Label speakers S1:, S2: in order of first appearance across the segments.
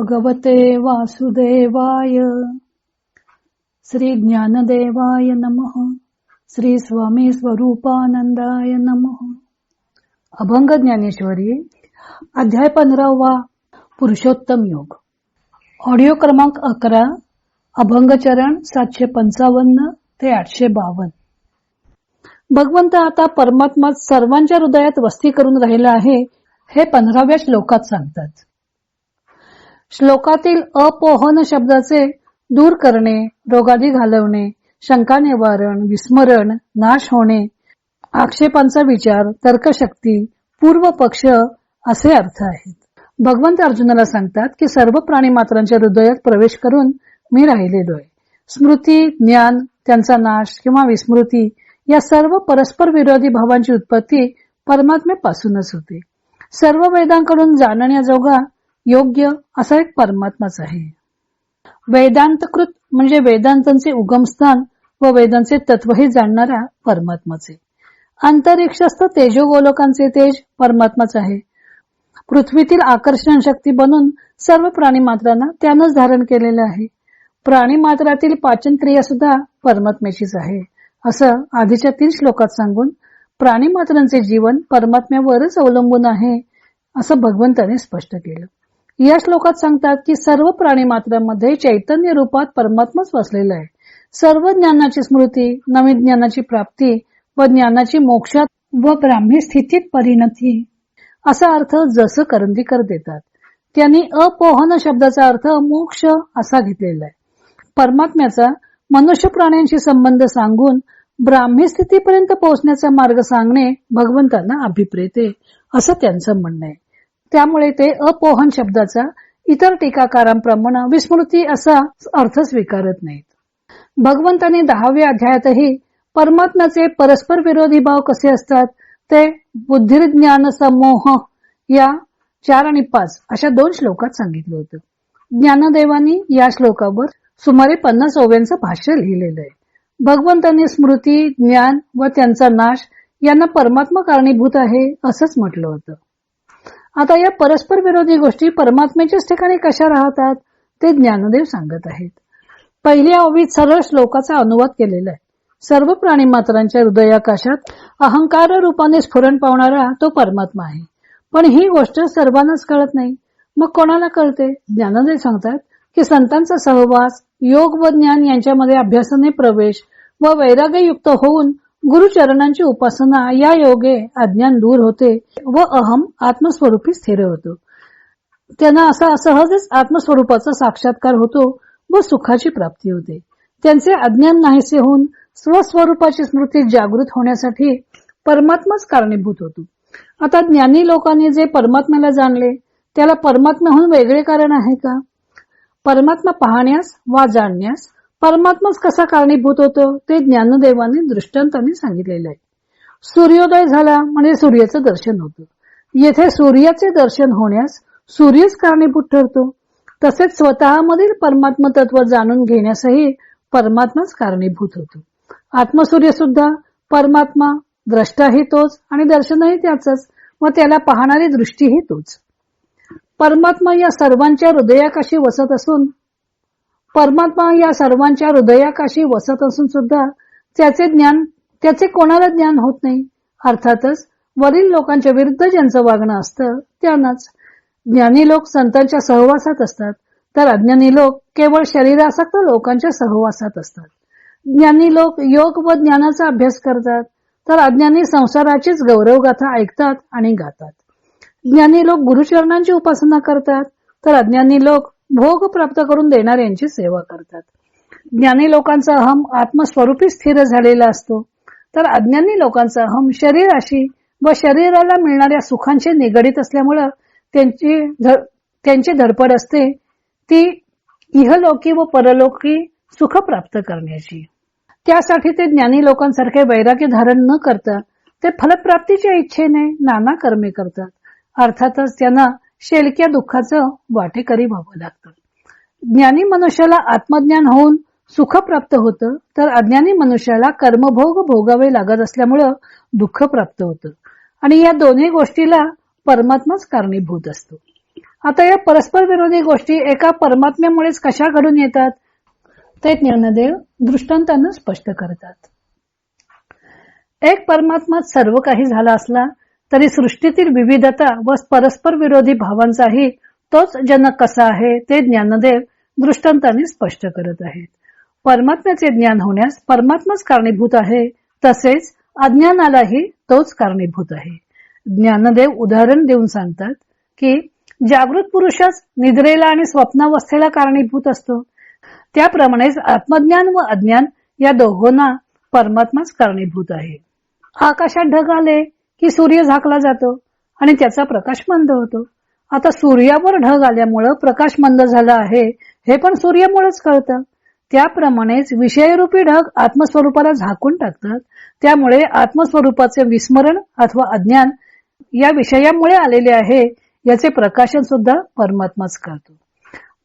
S1: भगवते वासुदेवाय. श्री ज्ञानदेवाय नमः. श्री स्वामी स्वरूपानंदाय नमः. अभंग ज्ञानेश्वरी अध्याय पंधरावा पुरुषोत्तम योग. ऑडिओ क्रमांक अकरा अभंगचरण सातशे पंचावन्न ते आठशे बावन्न भगवंत आता परमात्मा सर्वांच्या हृदयात वस्ती करून राहिला आहे हे पंधराव्या श्लोकात सांगतात. श्लोकातील अपोहन शब्दाचे दूर करणे रोगादी घालवणे शंका निवारण विस्मरण नाश होणे आक्षेपांचा विचार तर्कशक्ती पूर्व पक्ष असे अर्थ आहेत. भगवंत अर्जुनाला सांगतात की सर्व प्राणी मात्रांच्या हृदयात प्रवेश करून मी राहिलेलो आहे. स्मृती ज्ञान त्यांचा नाश किंवा विस्मृती या सर्व परस्पर विरोधी भावांची उत्पत्ती परमात्मेपासूनच होते. सर्व वेदांकडून जाणण्याजोगा योग्य असा एक परमात्माच आहे. वेदांतकृत म्हणजे वेदांतांचे उगमस्थान व वेदांचे तत्वही जाणणारा परमात्माचे अंतरिक्षस्थ तेजोगोलोकांचे तेज परमात्माच आहे. पृथ्वीतील आकर्षण शक्ती बनून सर्व प्राणी मात्रांना त्यानंच धारण केलेलं आहे. प्राणी मात्रातील पाचन क्रिया सुद्धा परमात्म्याचीच आहे. असं आधीच्या तीन श्लोकात सांगून प्राणी मात्रांचे जीवन परमात्म्यावरच अवलंबून आहे असं भगवंताने स्पष्ट केलं. या श्लोकात सांगतात की सर्व प्राणी मात्रांमध्ये चैतन्य रूपात परमात्माच वसलेला आहे. सर्व ज्ञानाची स्मृती नवीन ज्ञानाची प्राप्ती व ज्ञानाची मोक्षात व ब्राह्मी स्थितीत परिणती. असा अर्थ जसं करंदीकर देतात. त्यांनी अपोहन शब्दाचा अर्थ मोक्ष असा घेतलेला आहे. परमात्म्याचा मनुष्य प्राण्यांशी संबंध सांगून ब्राह्मी स्थितीपर्यंत पोहोचण्याचा मार्ग सांगणे भगवंतांना अभिप्रेत आहे असं त्यांचं म्हणणं आहे. त्यामुळे ते अपोहन शब्दाचा इतर टीकाकारांप्रमाणे विस्मृती असा अर्थ स्वीकारत नाहीत. भगवंतांनी दहाव्या अध्यायातही परमात्म्याचे परस्पर विरोधी भाव कसे असतात ते बुद्धिज्ञान समोह या चार आणि पाच अशा दोन श्लोकात सांगितलं होतं. ज्ञानदेवानी या श्लोकावर सुमारे पन्नास ओव्यांचं भाष्य लिहिलेलं आहे. भगवंतांनी स्मृती ज्ञान व त्यांचा नाश यांना परमात्मा कारणीभूत आहे असंच म्हटलं होतं. आता या परस्पर विरोधी गोष्टी परमात्म्याच्याच ठिकाणी कशा राहतात ते ज्ञानदेव सांगत आहेत. पहिल्या ओवीत सरळ श्लोकाचा अनुवाद केलेला आहे. सर्व प्राणी मात्रांच्या हृदयाकाशात अहंकार रूपाने स्फुरण पावणारा तो परमात्मा आहे. पण ही गोष्ट सर्वांनाच कळत नाही. मग कोणाला कळते? ज्ञानदेव सांगतात की संतांचा सहवास योग व ज्ञान यांच्यामध्ये अभ्यासाने प्रवेश व वैराग्ययुक्त होऊन गुरुचरणांची उपासना या योगे अज्ञान दूर होते व अहम आत्मस्वरूपी स्थिर होतो. त्यांना असा सहजच आत्मस्वरूपाचा साक्षात्कार होतो व सुखाची प्राप्ती होते. त्यांचे अज्ञान नाहीसे होऊन स्वस्वरूपाची स्मृती जागृत होण्यासाठी परमात्माच कारणीभूत होतो. आता ज्ञानी लोकांनी जे परमात्म्याला जाणले त्याला परमात्म्याहून वेगळे कारण आहे का? परमात्मा पाहण्यास वा जाणण्यास परमात्माच कसा कारणीभूत होतो ते ज्ञानदेवाने दृष्टांताने सांगितलेले आहे. सूर्योदय झाला म्हणजे सूर्याचं दर्शन होतं. येथे सूर्याचे दर्शन होण्यास सूर्यच कारणीभूत ठरतो. तसेच स्वतःमधील परमात्म तत्व जाणून घेण्यासही परमात्माच कारणीभूत होतो. आत्मसूर्य सुद्धा परमात्मा द्रष्टाही तोच आणि दर्शनही त्याच व त्याला पाहणारी दृष्टीही तोच. परमात्मा या सर्वांच्या हृदयाकाशी वसत असून परमात्मा या सर्वांच्या हृदयाकाशी वसत असून सुद्धा त्याचे ज्ञान त्याचे कोणाला ज्ञान होत नाही? अर्थातच वरील लोकांच्या विरुद्ध ज्यांचं वागणं असतं त्यांनाच. ज्ञानी लोक संतांच्या सहवासात असतात तर अज्ञानी लोक केवळ शरीरासक्त लोकांच्या सहवासात असतात. ज्ञानी लोक योग व ज्ञानाचा अभ्यास करतात तर अज्ञानी संसाराचीच गौरवगाथा ऐकतात आणि गातात. ज्ञानी लोक गुरुचरणांची उपासना करतात तर अज्ञानी लोक भोग प्राप्त करून देणाऱ्यांची सेवा करतात. ज्ञानी लोकांचा अहम आत्मस्वरूपी स्थिर झालेला असतो. तर अज्ञानी लोकांचा अहम शरीराशी व शरीराला मिळणाऱ्या सुखांशी निगडीत असल्यामुळं त्यांची त्यांची धडपड असते ती इहलोकी व परलोकी सुख प्राप्त करण्याची. त्यासाठी ते ज्ञानी लोकांसारखे वैराग्य धारण न करता ते फलप्राप्तीच्या इच्छेने नाना कर्मे करतात. अर्थातच त्यांना शेलक्या दुःखाचं वाटेकरी व्हावं लागतं. ज्ञानी मनुष्याला आत्मज्ञान होऊन सुख प्राप्त होतं तर अज्ञानी मनुष्याला कर्मभोग भोगावे लागत असल्यामुळं दुःख प्राप्त होतं. आणि या दोन्ही गोष्टीला परमात्माच कारणीभूत असतो. आता या परस्पर विरोधी गोष्टी एका परमात्म्यामुळेच कशा घडून येतात? ते ज्ञानदेव दृष्टांतानं स्पष्ट करतात. एक परमात्मा सर्व काही झाला असला तरी सृष्टीतील विविधता व परस्पर विरोधी भावांचाही तोच जनक कसा आहे ते ज्ञानदेव दृष्टांताने स्पष्ट करत आहेत. परमात्म्याचे ज्ञान होण्यास परमात्माच कारणीभूत आहे तसेच अज्ञानालाही तोच कारणीभूत आहे. ज्ञानदेव उदाहरण देऊन सांगतात की जागृत पुरुषच निद्रेला आणि स्वप्नावस्थेला कारणीभूत असतो. त्याप्रमाणेच आत्मज्ञान व अज्ञान या दोघांना परमात्माच कारणीभूत आहे. आकाशात ढग आले की सूर्य झाकला जातो आणि त्याचा प्रकाश मंद होतो. आता सूर्यावर ढग आल्यामुळं प्रकाश मंद झाला आहे हे पण सूर्यामुळेच कळतं. त्याप्रमाणेच विषयरूपी ढग आत्मस्वरूपाला झाकून टाकतात. त्यामुळे आत्मस्वरूपाचे विस्मरण अथवा अज्ञान या विषयामुळे आलेले आहे याचे प्रकाशन सुद्धा परमात्माच करतो.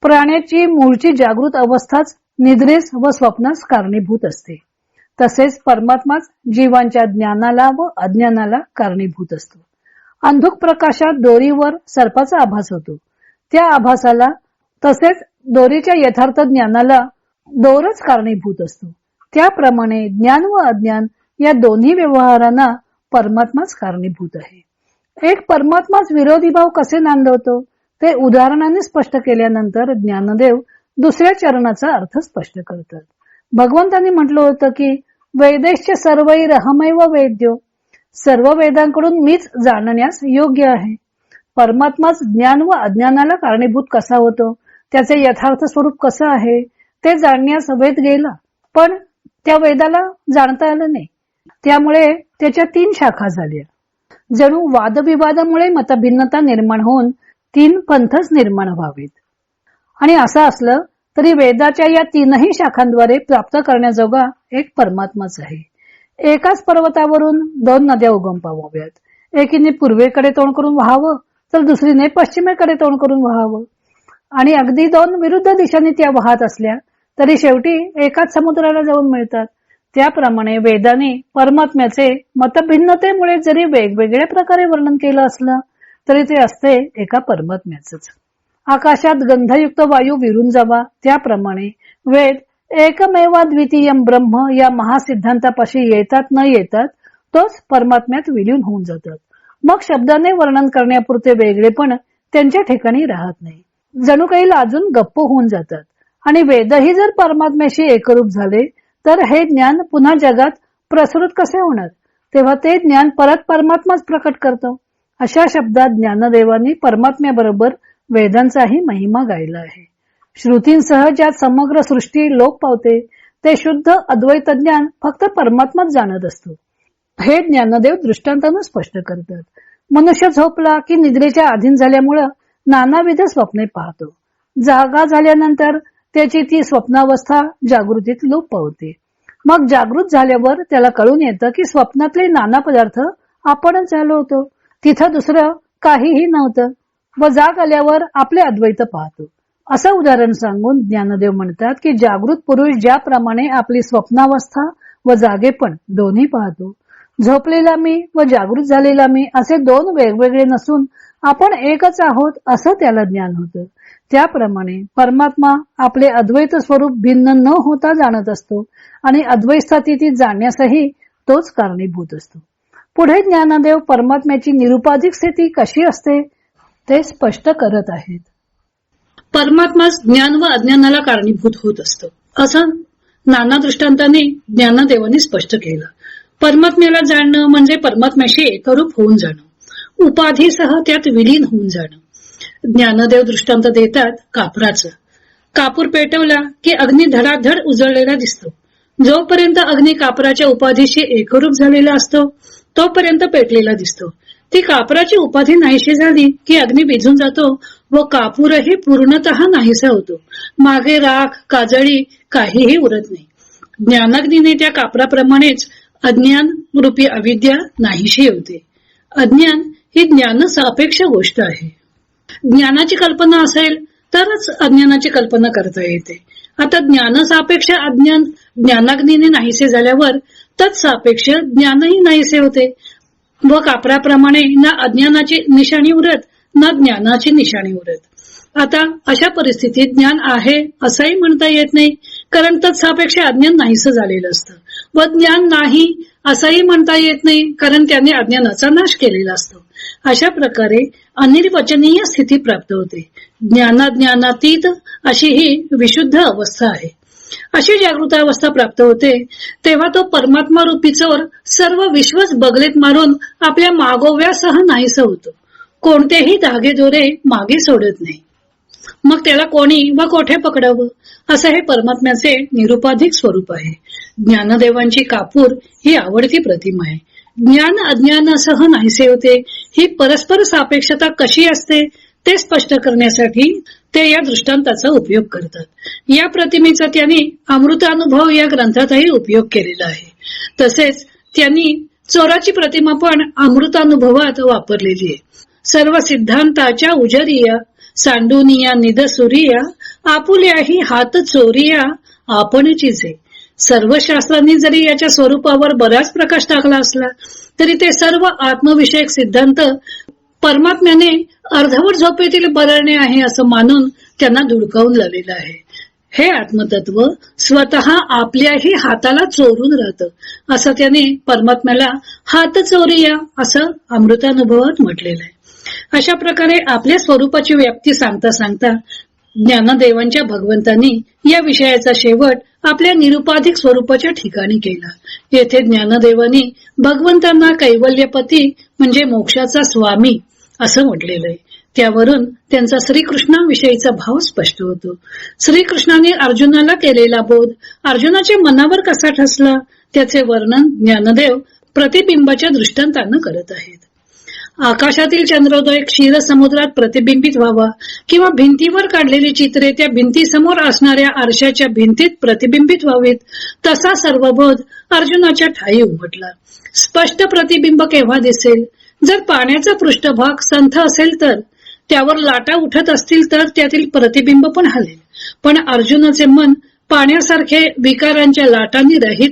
S1: प्राण्याची मूळची जागृत अवस्थाच निद्रेस व स्वप्नास कारणीभूत असते. तसेच परमात्माच जीवांच्या ज्ञानाला व अज्ञानाला कारणीभूत असतो. अंधुक प्रकाशात दोरीवर सर्पाचा आभास होतो. त्या आभासाला तसेच दोरीच्या यथार्थ ज्ञानाला दोरच कारणीभूत असतो. त्याप्रमाणे ज्ञान व अज्ञान या दोन्ही व्यवहारांना परमात्माच कारणीभूत आहे. एक परमात्माच विरोधी भाव कसे नांदवतो? ते उदाहरणाने स्पष्ट केल्यानंतर ज्ञानदेव दुसऱ्या चरणाचा अर्थ स्पष्ट करतात. भगवंतांनी म्हटलं होतं की वैदेश्य सर्वई रहमय व वेद्यो. सर्व वेदांकडून मीच जाणण्यास योग्य आहे. परमात्माच ज्ञान व अज्ञानाला कारणीभूत कसा होतो? त्याचे यथार्थ स्वरूप कसं आहे? ते जाणण्यास वेद गेला पण त्या वेदाला जाणता आलं नाही. त्यामुळे त्याच्या तीन शाखा झाल्या. जणू वादविवादामुळे मतभिन्नता निर्माण होऊन तीन पंथच निर्माण व्हावेत. आणि असं असलं तरी वेदाच्या या तीनही शाखांद्वारे प्राप्त करण्याजोगा एक परमात्माच आहे. एकाच पर्वतावरून दोन नद्या उगम पावाव्यात. एकीने पूर्वेकडे तोंड करून व्हावं तर दुसरीने पश्चिमेकडे तोंड करून व्हावं. आणि अगदी दोन विरुद्ध दिशांनी त्या वाहत असल्या तरी शेवटी एकाच समुद्राला जाऊन मिळतात. त्याप्रमाणे वेदाने परमात्म्याचे मतभिन्नतेमुळे जरी वेगवेगळ्या प्रकारे वर्णन केलं असलं तरी ते असते एका परमात्म्याच आकाशात गंधयुक्त वायू विरून जावा. त्याप्रमाणे वेद एकमेवा द्वितीय ब्रह्म या महासिद्धांतापाशी येतात न येतात तोच परमात्म्यात विलीन होऊन जातात. मग शब्दाने वर्णन करण्यापुरते वेगळेपण त्यांच्या ठिकाणी राहत नाही. जणू काही लाजून गप्प होऊन जातात. आणि वेदही जर परमात्म्याशी एकरूप झाले तर हे ज्ञान पुन्हा जगात प्रसृत कसे होणार? तेव्हा ते ज्ञान परत परमात्माच प्रकट करतो. अशा शब्दात ज्ञानदेवांनी परमात्म्याबरोबर वेदांचाही महिमा गायला आहे. श्रुतींसह ज्या समग्र सृष्टी लोप पावते ते शुद्ध अद्वैत ज्ञान फक्त परमात्माच जाणत असतो. हे ज्ञानदेव दृष्टांतानं स्पष्ट करतात. मनुष्य झोपला की निद्रेच्या अधीन झाल्यामुळं नानाविध स्वप्ने पाहतो. जागा झाल्यानंतर त्याची ती स्वप्नावस्था जागृतीत लोप पावते. मग जागृत झाल्यावर त्याला कळून येतं की स्वप्नातले नाना पदार्थ आपणच झालो होतो तिथं दुसरं काहीही नव्हतं. व जाग आल्यावर आपले अद्वैत पाहतो. असं उदाहरण सांगून ज्ञानदेव म्हणतात की जागृत पुरुष ज्याप्रमाणे आपली स्वप्नावस्था व जागेपण दोन्ही पाहतो. झोपलेला मी व जागृत झालेला मी असे दोन वेगवेगळे नसून आपण एकच आहोत असं त्याला ज्ञान होतं. त्याप्रमाणे परमात्मा आपले अद्वैत स्वरूप भिन्न न होता जाणत असतो आणि अद्वैत स्थितीत जाणण्यासही तोच कारणीभूत असतो. पुढे ज्ञानदेव परमात्म्याची निरुपाधिक स्थिती कशी असते? ते स्पष्ट करत आहेत.
S2: परमात्मा ज्ञान व अज्ञानाला कारणीभूत होत असतो. असं नाना दृष्टांताने ज्ञानदेवाने स्पष्ट केलं. परमात्म्याला जाणणं म्हणजे परमात्म्याशी एकरूप होऊन जाणं. उपाधीसह त्यात विलीन होऊन जाणं. ज्ञानदेव दृष्टांत देतात कापराचं. कापूर पेटवला की अग्नी धडाधड उजळलेला दिसतो. जोपर्यंत अग्नी कापराच्या उपाधीशी एकरूप झालेला असतो तोपर्यंत पेटलेला दिसतो. ती कापराची उपाधी नाहीशी झाली की अग्नी भिजून जातो व कापूरही पूर्णतः नाहीसा होतो. मागे राख काजळी काहीही उरत नाही. ज्ञानाग्नीने त्या कापराप्रमाणेच अज्ञान रूपी अविद्या नाहीशी होते. अज्ञान ही ज्ञान सापेक्ष गोष्ट आहे. ज्ञानाची कल्पना असेल तरच अज्ञानाची कल्पना करता येते. आता ज्ञान सापेक्ष अज्ञान ज्ञानाग्नीने नाहीसे झाल्यावर तत्सापेक्ष ज्ञानही नाहीसे होते. व कापराप्रमाणे ना अज्ञानाची निशाणी उरत
S1: ना ज्ञानाची निशाणी उरत. आता अशा परिस्थितीत ज्ञान आहे असंही म्हणता येत नाही कारण तत्सापेक्ष अज्ञान नाहीस झालेलं असतं. व ज्ञान नाही असंही म्हणता येत नाही कारण त्याने अज्ञानाचा नाश केलेला असतो. अशा प्रकारे अनिर्वचनीय स्थिती प्राप्त होते. ज्ञानाज्ञानातीत अशी ही विशुद्ध अवस्था आहे. अशी जागृतावस्था प्राप्त होते. तेव्हा तो परमात्मा रूपी चोर सर्व विश्वच बगलेत मारून आपल्या मागोव्यासह नाहीस होतो. कोणतेही धागेदोरे मागे सोडत नाही. मग त्याला कोणी व कोठे पकडावं? असं हे परमात्म्याचे निरुपाधिक स्वरूप आहे. ज्ञानदेवांची कापूर ही आवडती प्रतिमा आहे. ज्ञान अज्ञानासह नाहीसे होते. ही परस्पर सापेक्षता कशी असते? ते स्पष्ट करण्यासाठी ते या दृष्टांताचा उपयोग करतात. या प्रतिमेचा त्यांनी अमृतानुभव या ग्रंथातही उपयोग केलेला आहे. तसेच त्यांनी चोराची प्रतिमा पण अमृतानुभवात वापरलेली आहे. सर्व सिद्धांताच्या उजरिया सांडुनिया निदसुरिया आपुल्याही हात चोरिया आपणचीच आहे सर्व शास्त्रांनी जरी याच्या स्वरूपावर बराच प्रकाश टाकला असला तरी ते सर्व आत्मविषयक सिद्धांत परमात्म्याने अर्धवट झोपेतील बरळणे आहे असं मानून त्यांना धुडकावून लावलेलं आहे. हे आत्मतत्व स्वतः आपल्याही हाताला चोरून राहतं असं त्याने परमात्म्याला हात चोरिया असं अमृतानुभवात म्हटलेलं आहे. अशा प्रकारे आपल्या स्वरूपाची व्याप्ती सांगता सांगता ज्ञानदेवांच्या भगवंतांनी या विषयाचा शेवट आपल्या निरुपाधिक स्वरूपाच्या ठिकाणी केला. येथे ज्ञानदेवांनी भगवंतांना कैवल्यपती म्हणजे मोक्षाचा स्वामी असं म्हटलेलं आहे. त्यावरून त्यांचा श्रीकृष्णाविषयीचा भाव स्पष्ट होतो. श्रीकृष्णाने अर्जुनाला केलेला बोध अर्जुनाच्या मनावर कसा ठसला त्याचे वर्णन ज्ञानदेव प्रतिबिंबाच्या दृष्टांतानं करत आहेत. आकाशातील चंद्रोदय क्षीर समुद्रात प्रतिबिंबित व्हावा किंवा भिंतीवर काढलेली चित्रे त्या भिंतीसमोर असणाऱ्या आरशाच्या भिंतीत प्रतिबिंबित व्हावीत तसा सर्व बोध अर्जुनाच्या ठाई उमटला. स्पष्ट प्रतिबिंब केव्हा दिसेल? जर पाण्याचा पृष्ठभाग संथ असेल तर? त्यावर लाटा उठत असतील तर त्यातील प्रतिबिंब पण हलेल. पण अर्जुनाचे मन पाण्यासारखे विकारांच्या लाटांनी रहित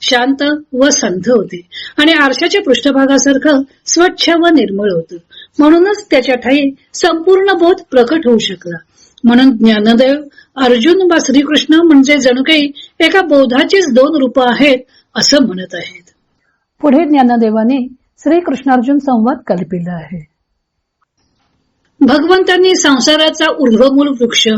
S1: शांत व संथ होते. आणि आरशाच्या पृष्ठभागासारखं स्वच्छ व निर्मळ होतं. म्हणूनच त्याच्या ठाई संपूर्ण बोध प्रकट होऊ शकला. म्हणून ज्ञानदेव अर्जुन वा श्रीकृष्ण म्हणजे जणू काही एका बोधाचीच दोन रूप आहेत असं म्हणत आहेत.
S3: पुढे ज्ञानदेवाने श्रीकृष्णार्जुन संवाद कल्पिला आहे.
S1: भगवंतांनी संसाराचा ऊर्ध्वमूल वृक्ष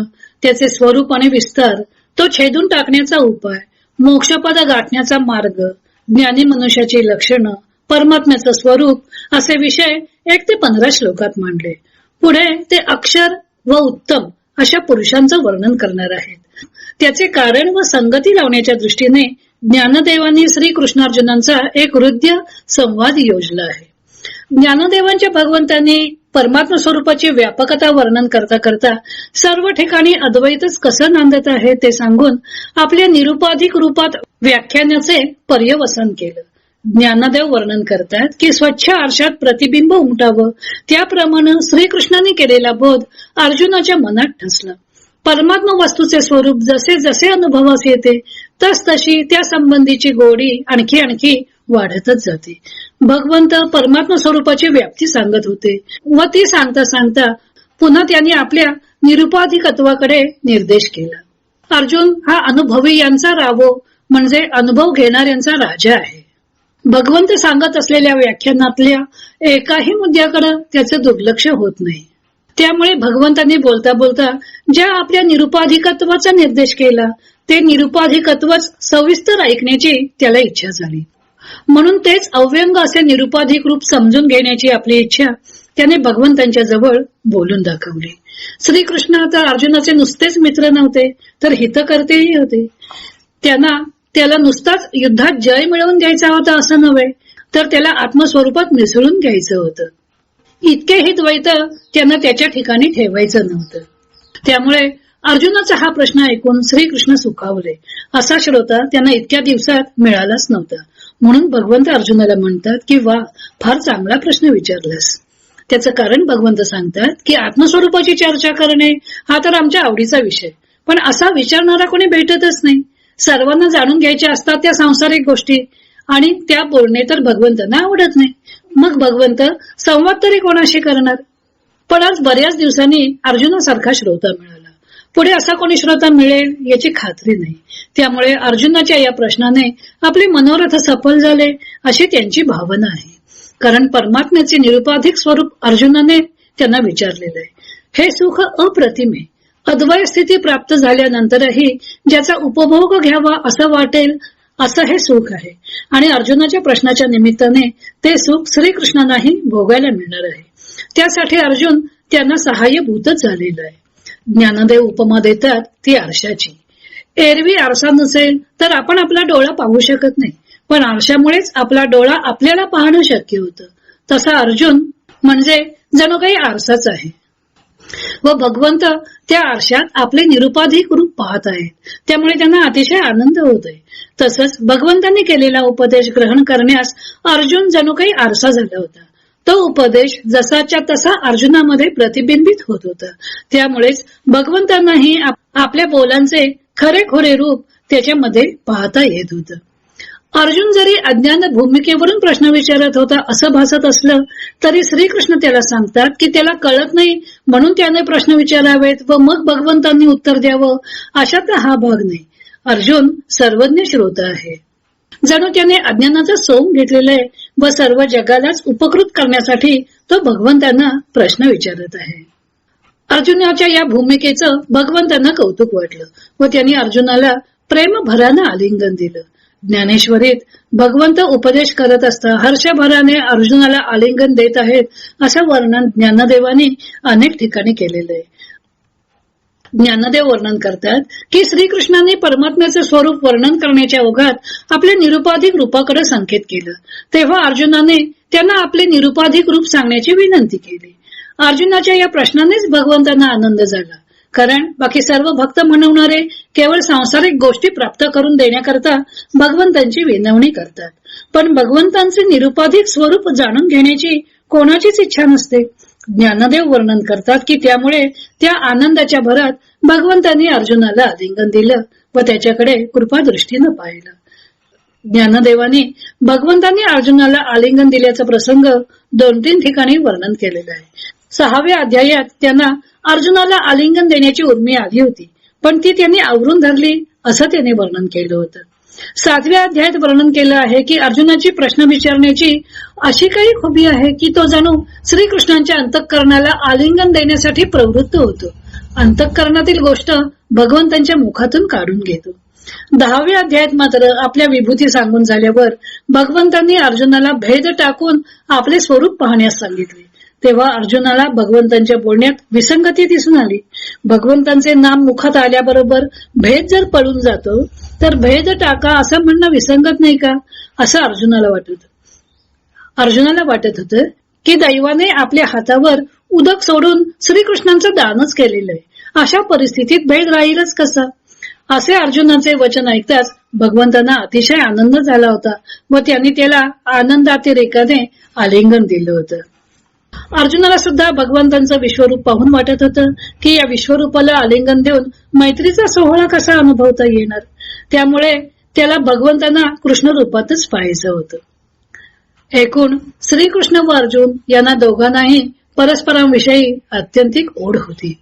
S1: त्याचे स्वरूप आणि विस्तार तो छेदून टाकण्याचा उपाय मोक्षपद गाठण्याचा मार्ग ज्ञानी मनुष्याची लक्षणं परमात्म्याचं स्वरूप असे विषय एक ते पंधरा श्लोकात मांडले. पुढे ते अक्षर व उत्तम अशा पुरुषांचं वर्णन करणार आहेत. त्याचे कारण व संगती लावण्याच्या दृष्टीने ज्ञानदेवांनी श्री कृष्णार्जुनांचा एक हृदय संवाद योजला आहे. ज्ञानदेवांच्या भगवंतांनी परमात्म स्वरूपाची व्यापकता वर्णन करता करता सर्व ठिकाणी अद्वैतच कसं नांदत आहे ते सांगून आपल्या निरुपाधिक रूपात व्याख्यानाचे पर्यवसन केलं. ज्ञानदेव वर्णन करतात की स्वच्छ आरशात प्रतिबिंब उमटावं. त्याप्रमाणे श्रीकृष्णाने केलेला बोध अर्जुनाच्या मनात ठसला. परमात्म वस्तूचे स्वरूप जसे जसे अनुभवास येते तस तशी त्या संबंधीची गोडी आणखी आणखी वाढतच जाते. भगवंत परमात्मा स्वरूपाची व्याप्ती सांगत होते. व ती सांगता सांगता पुन्हा त्यांनी आपल्या निरुपाधिकत्वाकडे निर्देश केला. अर्जुन हा अनुभवी यांचा रावो म्हणजे अनुभव घेणाऱ्यांचा राजा आहे. भगवंत सांगत असलेल्या व्याख्यानातल्या एकाही मुद्द्याकडे त्याचं दुर्लक्ष होत नाही. त्यामुळे भगवंतांनी बोलता बोलता ज्या आपल्या निरुपाधिकत्वाचा निर्देश केला ते निरुपाधिकत्वच सविस्तर ऐकण्याची त्याला इच्छा झाली. म्हणून तेच अव्यंग असे निरुपाधिक रूप समजून घेण्याची आपली इच्छा त्याने भगवंतांच्या जवळ बोलून दाखवली. श्रीकृष्ण तर अर्जुनाचे नुसतेच मित्र नव्हते तर हितकर्तेही होते. त्यांना त्याला नुसताच युद्धात जय मिळवून द्यायचा होता असं नव्हे तर त्याला आत्मस्वरूपात मिसळून घ्यायचं होतं. इतके ही द्वैत त्यांना त्याच्या ठिकाणी ठेवायचं नव्हतं. त्यामुळे अर्जुनाचा हा प्रश्न ऐकून श्रीकृष्ण सुखावले. असा श्रोता त्यांना इतक्या दिवसात मिळालाच नव्हता. म्हणून भगवंत अर्जुनाला म्हणतात की वा फार चांगला प्रश्न विचारलास. त्याचं कारण भगवंत सांगतात की आत्मस्वरूपाची चर्चा करणे हा तर आमच्या आवडीचा विषय. पण असा विचारणारा कोणी भेटतच नाही. सर्वांना जाणून घ्यायच्या असतात त्या सांसारिक गोष्टी. आणि त्या बोलणे तर भगवंतांना आवडत नाही. मग भगवंत संवाद तरी कोणाशी करणार? पण आज बऱ्याच दिवसांनी अर्जुनासारखा श्रोता मिळाला. पुढे असा कोणी श्रोता मिळेल याची खात्री नाही. त्यामुळे अर्जुनाच्या या प्रश्नाने आपले मनोरथ सफल झाले अशी त्यांची भावना आहे. कारण परमात्म्याचे निरुपाधिक स्वरूप अर्जुनाने त्यांना विचारलेलं आहे. हे सुख अप्रतिमे अद्वय स्थिती प्राप्त झाल्यानंतरही ज्याचा उपभोग घ्यावा असं वाटेल असं हे सुख आहे. आणि अर्जुनाच्या प्रश्नाच्या निमित्ताने ते सुख श्रीकृष्णांनाही भोगायला मिळणार आहे. त्यासाठी अर्जुन त्यांना सहाय्यभूतच झालेलं आहे. ज्ञानदेव उपमा देतात ती आरशाची. एरवी आरसा नसेल तर आपण आपला डोळा पाहू शकत नाही. पण आरशामुळेच आपला डोळा आपल्याला पाहणं शक्य होतं. तसा अर्जुन म्हणजे जणू काही आरसाच आहे. व भगवंत त्या आरशात आपले निरुपाधिक रूप पाहत आहेत. त्यामुळे त्यांना अतिशय आनंद होत आहे तसंच भगवंतांनी केलेला उपदेश ग्रहण करण्यास अर्जुन जणू काही आरसा झाला होता. तो उपदेश जसाच्या तसा अर्जुनामध्ये प्रतिबिंबित होत होता. त्यामुळेच भगवंतांनाही आपल्या बोलांचे खरेखोरे रूप त्याच्यामध्ये पाहता येत होतं. अर्जुन जरी अज्ञान भूमिकेवरून प्रश्न विचारत होता असं भासत असलं तरी श्रीकृष्ण त्याला सांगतात की त्याला कळत नाही म्हणून त्याने प्रश्न विचारावेत व मग भगवंतांनी उत्तर द्यावं अशातला हा भाग नाही. अर्जुन सर्वज्ञ श्रोता आहे. जणू त्याने अज्ञानाचा सोम घेतलेला आहे व सर्व जगालाच उपकृत करण्यासाठी तो भगवंतांना प्रश्न विचारत आहे. अर्जुनाच्या या भूमिकेचं भगवंतांना कौतुक वाटलं व त्यांनी अर्जुनाला प्रेम भरानं आलिंगन दिलं. ज्ञानेश्वरीत भगवंत उपदेश करत असता हर्षभराने अर्जुनाला आलिंगन देत आहेत असं वर्णन ज्ञानदेवानी अनेक ठिकाणी केलेलं आहे. ज्ञानदेव वर्णन करतात की श्रीकृष्णाने परमात्म्याचे स्वरूप वर्णन करण्याच्या ओघात आपल्या निरुपाधिक रूपाकडे संकेत केलं. तेव्हा अर्जुनाने त्यांना आपले निरुपाधिक रूप सांगण्याची विनंती केली. अर्जुनाच्या या प्रश्नानेच भगवंतांना आनंद झाला. कारण बाकी सर्व भक्त म्हणवणारे केवळ सांसारिक गोष्टी प्राप्त करून देण्याकरता भगवंतांची विनवणी करतात. पण भगवंतांचे निरुपाधिक स्वरूप जाणून घेण्याची कोणाचीच इच्छा नसते. ज्ञानदेव वर्णन करतात की त्यामुळे त्या आनंदाच्या भरात भगवंतांनी अर्जुनाला आलिंगन दिलं व त्याच्याकडे कृपादृष्टीनं पाहिलं. ज्ञानदेवाने भगवंतांनी अर्जुनाला आलिंगन दिल्याचा प्रसंग दोन तीन ठिकाणी वर्णन केलेला आहे. सहाव्या अध्यायात त्यांना अर्जुनाला आलिंगन देण्याची उर्मी आली होती पण ती त्यांनी आवरून धरली असं त्याने वर्णन केलं होतं. सातव्या अध्यायात वर्णन केलं आहे की अर्जुनाची प्रश्न विचारण्याची अशी काही खुबी आहे की तो जणू श्रीकृष्णांच्या अंतःकरणाला आलिंगन देण्यासाठी प्रवृत्त होतो. अंतःकरणातील गोष्ट भगवंतांच्या मुखातून काढून घेतो. दहाव्या अध्यायात मात्र आपल्या विभूती सांगून झाल्यावर भगवंतांनी अर्जुनाला भेद टाकून आपले स्वरूप पाहण्यास सांगितले. तेव्हा अर्जुनाला भगवंतांच्या बोलण्यात विसंगती दिसून आली. भगवंतांचे नाम मुखात आल्याबरोबर भेद जर पळून जातो तर भेद टाका असं म्हणणं विसंगत नाही का? असं अर्जुनाला वाटत. अर्जुनाला वाटत होतं की दैवाने आपल्या हातावर उदक सोडून श्रीकृष्णांचं दानच केलेलं आहे. अशा परिस्थितीत भेद राहीलच कसा? असे अर्जुनाचे वचन ऐकताच भगवंतांना अतिशय आनंद झाला होता. व त्यांनी त्याला आनंदातिरेकाने आलिंगन दिलं होतं. अर्जुनाला सुद्धा भगवंतांचं विश्वरूप पाहून वाटत होतं की या विश्वरूपाला आलिंगन देऊन मैत्रीचा सोहळा कसा अनुभवता येणार? त्यामुळे त्याला भगवंतांना कृष्ण रूपातच पाहायचं होतं. एकूण श्रीकृष्ण व अर्जुन यांना दोघांनाही परस्परांविषयी अत्यंतिक ओढ होती.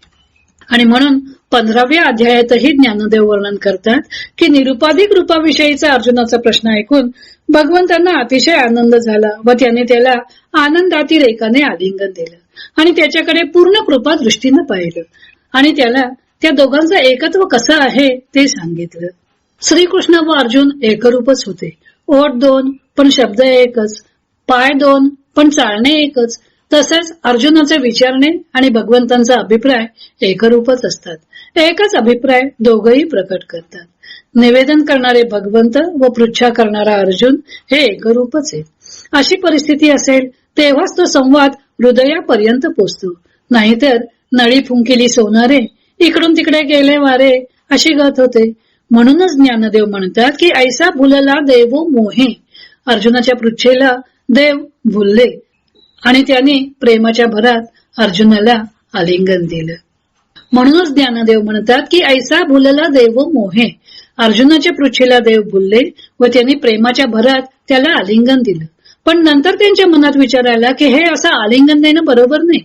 S1: आणि म्हणून पंधराव्या अध्यायातही ज्ञानदेव वर्णन करतात की निरुपाधिक रूपाविषयीचा अर्जुनाचा प्रश्न ऐकून भगवंतांना अतिशय आनंद झाला व त्याने त्याला आनंदातील एकाने आलिंगन दिलं आणि त्याच्याकडे पूर्ण कृपा दृष्टीनं पाहिलं. आणि त्याला त्या दोघांचं एकत्व कसं आहे ते सांगितलं. श्रीकृष्ण व अर्जुन एकरूपच होते. ओठ दोन पण शब्द एकच. पाय दोन पण चालणे एकच. तसेच अर्जुनाचे विचारणे आणि भगवंतांचा अभिप्राय एकरूपच असतात. एकच अभिप्राय दोघही प्रकट करतात. निवेदन करणारे भगवंत व पृच्छा करणारा अर्जुन हे एकरूपच आहे अशी परिस्थिती असेल तेव्हाच तो संवाद हृदयापर्यंत पोचतो. नाहीतर नळी फुंकिली सोनारे इकडून तिकडे गेले वारे अशी गत होते. म्हणूनच ज्ञानदेव म्हणतात की ऐसा भुलला देवो मोहे. अर्जुनाच्या पृच्छेला देव भुलले आणि त्यांनी प्रेमाच्या भरात अर्जुनाला आलिंगन दिलं. म्हणूनच ज्ञानदेव म्हणतात की ऐसा भुलला देव मोहे. अर्जुनाच्या पृच्छेला देव भुलले व त्यांनी प्रेमाच्या भरात त्याला आलिंगन दिलं. पण नंतर त्यांच्या मनात विचार आला की हे असं आलिंगन देणं बरोबर नाही.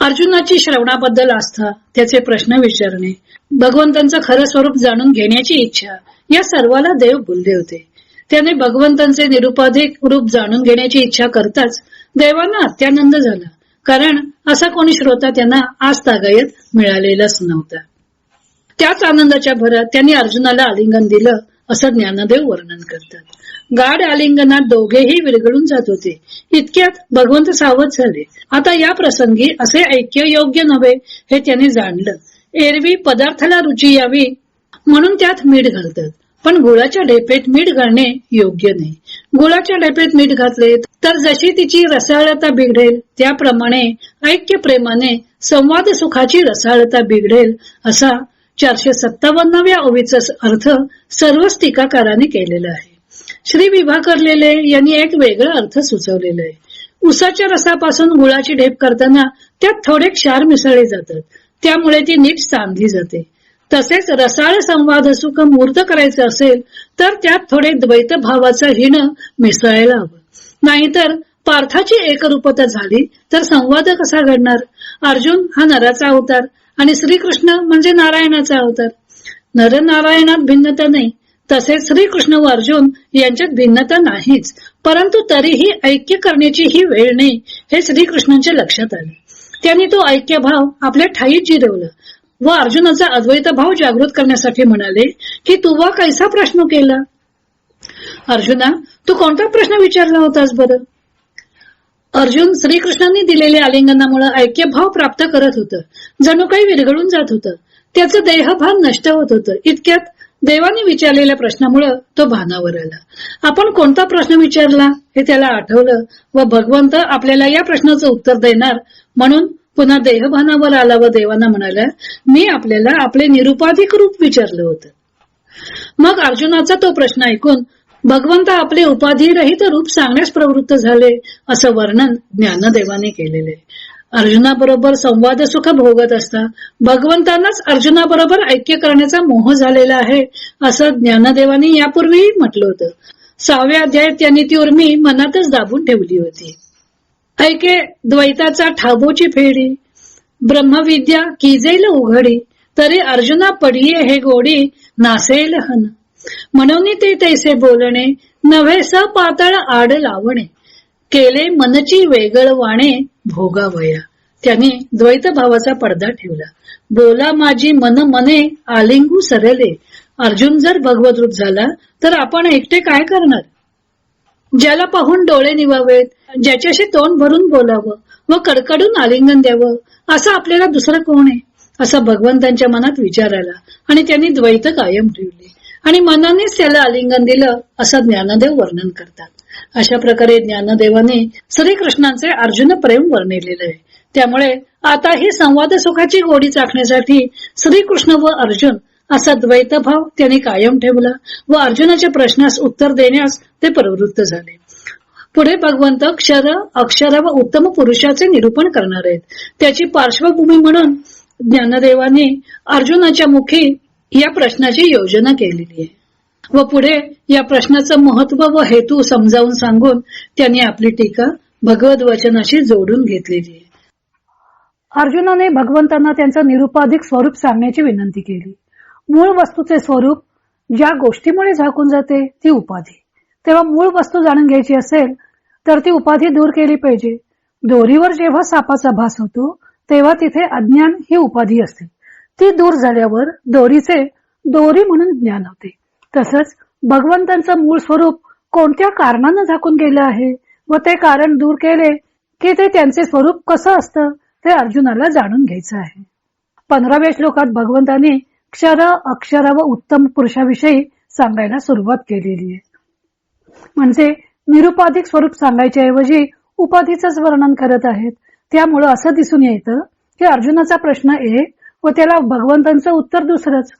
S1: अर्जुनाची श्रवणाबद्दल आस्था त्याचे प्रश्न विचारणे भगवंतांचं खरं स्वरूप जाणून घेण्याची इच्छा या सर्वाला देव बोलले होते. त्याने भगवंतांचे निरुपाधिक रूप जाणून घेण्याची इच्छा करताच देवांना अत्यानंद झाला. कारण असा कोणी श्रोता त्यांना आज तागायत मिळालेलाच नव्हता. त्याच आनंदाच्या भरात त्यांनी अर्जुनाला आलिंगन दिलं असं ज्ञानदेव वर्णन करतात. गाढ आलिंगनात दोघेही विरघळून जात होते. इतक्यात भगवंत सावध झाले. आता या प्रसंगी असे ऐक्य योग्य नव्हे हे त्यांनी जाणलं. एरवी पदार्थाला रुची यावी म्हणून त्यात मीठ घालतात. पण गुळाच्या ढेपेत मीठ घालणे योग्य नाही. गुळाच्या ढेपेत मीठ घातले तर जशी तिची रसाळता बिघडेल त्याप्रमाणे ऐक्य प्रेमाने संवाद सुखाची रसाळता बिघडेल असा चारशे सत्तावन्नाव्या ओवीचा अर्थ सर्वच टीकाकारांनी केलेला आहे. श्री विभाकरलेले यांनी एक वेगळा अर्थ सुचवलेला आहे. उसाच्या रसापासून गुळाची ढेप करताना त्यात थोडे क्षार मिसळले जातात. त्यामुळे ती नीट सांधली जाते. तसेच रसाळ संवाद सुख मूर्त करायचं असेल तर त्यात थोडे द्वैत भावाचं हिण मिसळायला हवं. नाहीतर पार्थाची एकरूपता झाली तर संवाद कसा घडणार? अर्जुन हा नराचा अवतार आणि श्रीकृष्ण म्हणजे नारायणाचा अवतार. नर नारायणात भिन्नता नाही. तसेच श्रीकृष्ण व अर्जुन यांच्यात भिन्नता नाहीच. परंतु तरीही ऐक्य करण्याची ही वेळ नाही हे श्रीकृष्णांच्या लक्षात आले. त्यांनी तो ऐक्य भाव आपल्या ठाईत जिरवला. व अर्जुनाचा अद्वैत भाव जागृत करण्यासाठी म्हणाले की तुवा कैसा प्रश्न केला? अर्जुना तू कोणता प्रश्न विचारला होतास बरं? अर्जुन श्रीकृष्णांनी दिलेल्या आलिंगनामुळे ऐक्यभाव प्राप्त करत होतं. जणू काही विरघळून जात होतं. त्याचं देहभान नष्ट होत होतं. इतक्यात देवाने विचारलेल्या प्रश्नामुळे तो भानावर आला. आपण कोणता प्रश्न विचारला? हे त्याला आठवलं व भगवंत आपल्याला या प्रश्नाचं उत्तर देणार. म्हणून पुन्हा देहभानावर आला व देवांना म्हणाला मी आपल्याला आपले निरुपाधिक रूप विचारलं होतं. मग अर्जुनाचा तो प्रश्न ऐकून भगवंत आपले उपाधिरहित रूप सांगण्यास प्रवृत्त झाले असं वर्णन ज्ञानदेवाने केलेले. अर्जुनाबरोबर संवाद सुख भोगत असता भगवंतांनाच अर्जुनाबरोबर ऐक्य करण्याचा मोह झालेला आहे असं ज्ञानदेवाने यापूर्वीही म्हटलं होतं. सहाव्या अध्यायात त्यांनी ती उर्मी मनातच दाबून ठेवली होती. ऐके द्वैताचा ठाबोची फेडी ब्रह्मविद्या किजेल उघडी तरी अर्जुना पडिये हे गोडी नासेल हन. म्हणून ते तैसे बोलणे नव्हे स पातळ आड लावणे. केले मनची वेगळ वाणे भोगावया. त्याने द्वैत भावाचा पडदा ठेवला. बोला माझी मन मने आलिंगू सरले. अर्जुन जर भगवतरूप झाला तर आपण एकटे काय करणार? ज्याला पाहून डोळे निवावेत ज्याच्याशी तोंड भरून बोलावं व कडकडून आलिंगन द्यावं असं आपल्याला दुसरं कोण आहे? असा भगवंतांच्या मनात विचार आला आणि त्यांनी द्वैत कायम ठेवले. आणि मनानेच त्याला आलिंगन दिलं असं ज्ञानदेव वर्णन करतात. अशा प्रकारे ज्ञानदेवाने श्रीकृष्णांचे अर्जुन प्रेम वर्णिलेले आहे. त्यामुळे आता ही संवाद सुखाची गोडी चाखण्यासाठी श्रीकृष्ण व अर्जुन असा द्वैत भाव त्यांनी कायम ठेवला व अर्जुनाच्या प्रश्नास उत्तर देण्यास ते प्रवृत्त झाले. पुढे भगवंत क्षर अक्षर व उत्तम पुरुषाचे निरूपण करणार आहेत. त्याची पार्श्वभूमी म्हणून ज्ञानदेवाने अर्जुनाच्या मुखी या प्रश्नाची योजना केलेली आहे. व पुढे या प्रश्नाचं महत्त्व व हेतू समजावून सांगून त्यांनी आपली टीका भगवत वचनाशी जोडून घेतलेली आहे.
S3: अर्जुनाने भगवंतांना त्यांचं निरुपाधिक स्वरूप सांगण्याची विनंती केली. मूळ वस्तूचे स्वरूप ज्या गोष्टीमुळे झाकून जाते ती उपाधी. तेव्हा मूळ वस्तू जाणून घ्यायची असेल तर ती उपाधी दूर केली पाहिजे. दोरीवर जेव्हा सापाचा भास होतो तेव्हा तिथे अज्ञान ही उपाधी असते. ती दूर झाल्यावर दोरीचे दोरी म्हणून ज्ञान होते. तसंच भगवंतांचं मूळ स्वरूप कोणत्या कारणानं झाकून गेलं आहे व ते कारण दूर केले की ते त्यांचे स्वरूप कसं असतं ते अर्जुनाला जाणून घ्यायचं आहे. पंधराव्या श्लोकात भगवंताने क्षर अक्षर व उत्तम पुरुषाविषयी सांगायला सुरुवात केलेली आहे. म्हणजे निरुपाधिक स्वरूप सांगायच्या ऐवजी उपाधीच वर्णन करत आहेत. त्यामुळं असं दिसून येतं की अर्जुनाचा प्रश्न एक व त्याला भगवंतांचं उत्तर दुसरंच.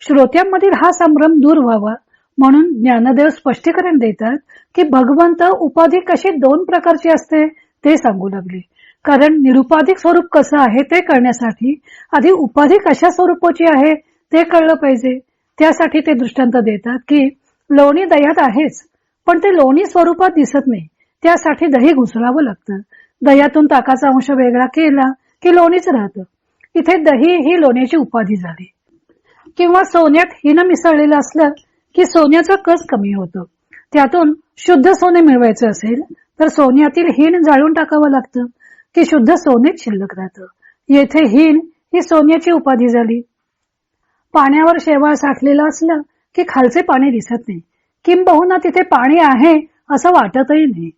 S3: श्रोत्यांमधील हा संभ्रम दूर व्हावा. म्हणून ज्ञानदेव स्पष्टीकरण देतात की भगवंत उपाधी कशी दोन प्रकारची असते ते सांगू लागले. कारण निरुपाधिक स्वरूप कसं आहे ते कळण्यासाठी आधी उपाधी कशा स्वरूपाची आहे ते कळलं पाहिजे. त्यासाठी ते दृष्टांत देतात की लोणी दह्यात आहेच पण ते लोणी स्वरूपात दिसत नाही. त्यासाठी दही घुसळावं लागतं. दह्यातून ताकाचा अंश वेगळा केला
S1: की लोणीच राहतं. इथे दही ही लोण्याची उपाधी झाली. किंवा सोन्यात हिन मिसळलेलं असलं की सोन्याचा कस कमी होतो? त्यातून शुद्ध सोने मिळवायचं असेल तर सोन्यातील हिन जाळून टाकावं लागतं की शुद्ध सोनेच शिल्लक राहतं. येथे हिन ही सोन्याची उपाधी झाली. पाण्यावर शेवाळ साठलेलं असलं की खालचे पाणी दिसत नाही. किंबहुना तिथे पाणी आहे असं वाटतही नाही.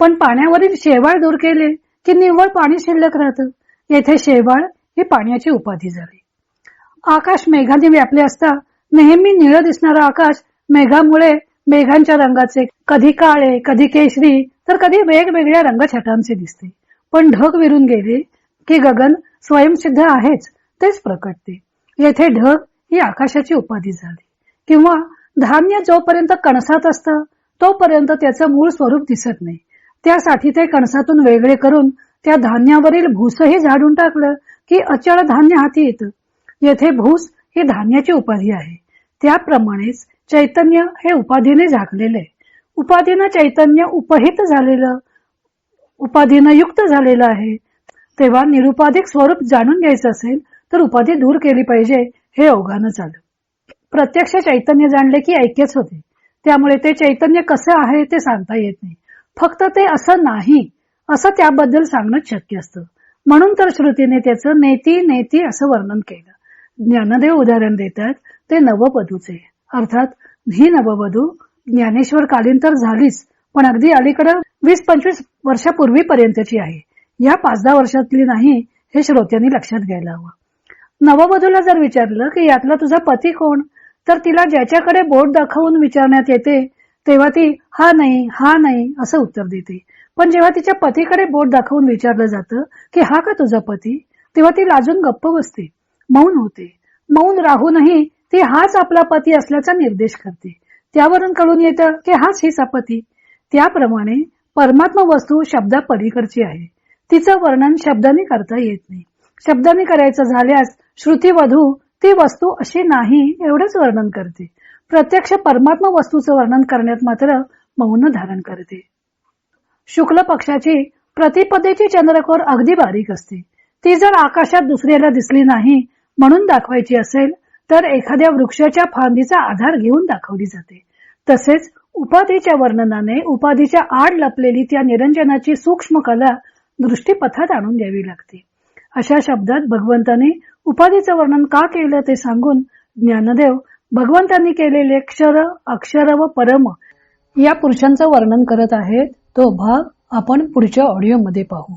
S1: पण पाण्यावरील शेवाळ दूर केले की निव्वळ पाणी शिल्लक राहतं. येथे शेवाळ ही पाण्याची उपाधी झाली. आकाश मेघाने व्यापले असता नेहमी निळ दिसणारा आकाश मेघामुळे मेघांच्या रंगाचे कधी काळे कधी केशरी तर कधी वेगवेगळ्या रंगछटांचे दिसते. पण ढग विरून गेले की गगन स्वयंसिद्ध आहेच तेच प्रकटते. येथे ढग ही आकाशाची उपाधी झाली. किंवा धान्य जोपर्यंत कणसात असतं तोपर्यंत त्याचं मूळ स्वरूप दिसत नाही. त्यासाठी ते कणसातून वेगळे करून त्या धान्यावरील भूसही झाडून टाकलं की अचळ धान्य हाती येतं येथे भूस ही धान्याची उपाधी आहे. त्याप्रमाणेच चैतन्य हे उपाधीने झाकलेले. आहे उपाधीनं चैतन्य उपहित झालेलं उपाधीनं युक्त झालेलं आहे. तेव्हा निरुपाधिक स्वरूप जाणून घ्यायचं असेल तर उपाधी दूर केली पाहिजे हे अवघानं झालं प्रत्यक्ष चैतन्य जाणले की ऐक्यच होते. त्यामुळे ते चैतन्य कसं आहे ते सांगता येत नाही. फक्त ते असं नाही असं त्याबद्दल सांगणं शक्य असतं. म्हणून तर श्रुतीने त्याचं नेती नेती असं वर्णन केलं. ज्ञानदेव उदाहरण देतात ते नववधूचे. अर्थात ही नववधू ज्ञानेश्वर कालीन तर झालीच पण अगदी अलीकडे वीस पंचवीस वर्षापूर्वीपर्यंतची आहे. या पाच दहा वर्षातली नाही हे श्रोत्यांनी लक्षात घ्यायला हवं. नववधूला जर विचारलं की यातला तुझा पती कोण? तर तिला ज्याच्याकडे बोट दाखवून विचारण्यात येते तेव्हा ती हा नाही हा नाही असं उत्तर देते. पण जेव्हा तिच्या पतीकडे बोट दाखवून विचारलं जातं की हा का तुझा पती तेव्हा ती लाजून गप्प बसते मौन होते. मौन राहूनही ती हाच आपला पती असल्याचा निर्देश करते. त्यावरून कळून येतं की हाच हिचा पती. त्याप्रमाणे परमात्मा वस्तू शब्दा पलीकडची आहे. तिचं वर्णन शब्दाने करता येत नाही. शब्दाने करायचं झाल्यास श्रुतीवधू ती वस्तू अशी नाही एवढंच वर्णन करते. प्रत्यक्ष परमात्मा वस्तूचं वर्णन करण्यात मात्र मौन धारण करते. शुक्ल पक्षाची प्रतिपदेची चंद्रकोर अगदी बारीक असते. ती जर आकाशात दुसऱ्याला दिसली नाही म्हणून दाखवायची असेल तर एखाद्या वृक्षाच्या फांदीचा आधार घेऊन दाखवली जाते. तसेच उपाधीच्या वर्णनाने उपाधीच्या आड लपलेली त्या निरंजनाची सूक्ष्म कला दृष्टीपथात आणून द्यावी लागते. अशा शब्दात भगवंताने उपाधीचं वर्णन का केलं ते सांगून ज्ञानदेव भगवंतांनी केलेले क्षर अक्षर व परम या पुरुषांचं वर्णन करत आहेत. तो भाग आपण पुढच्या ऑडिओमध्ये पाहू.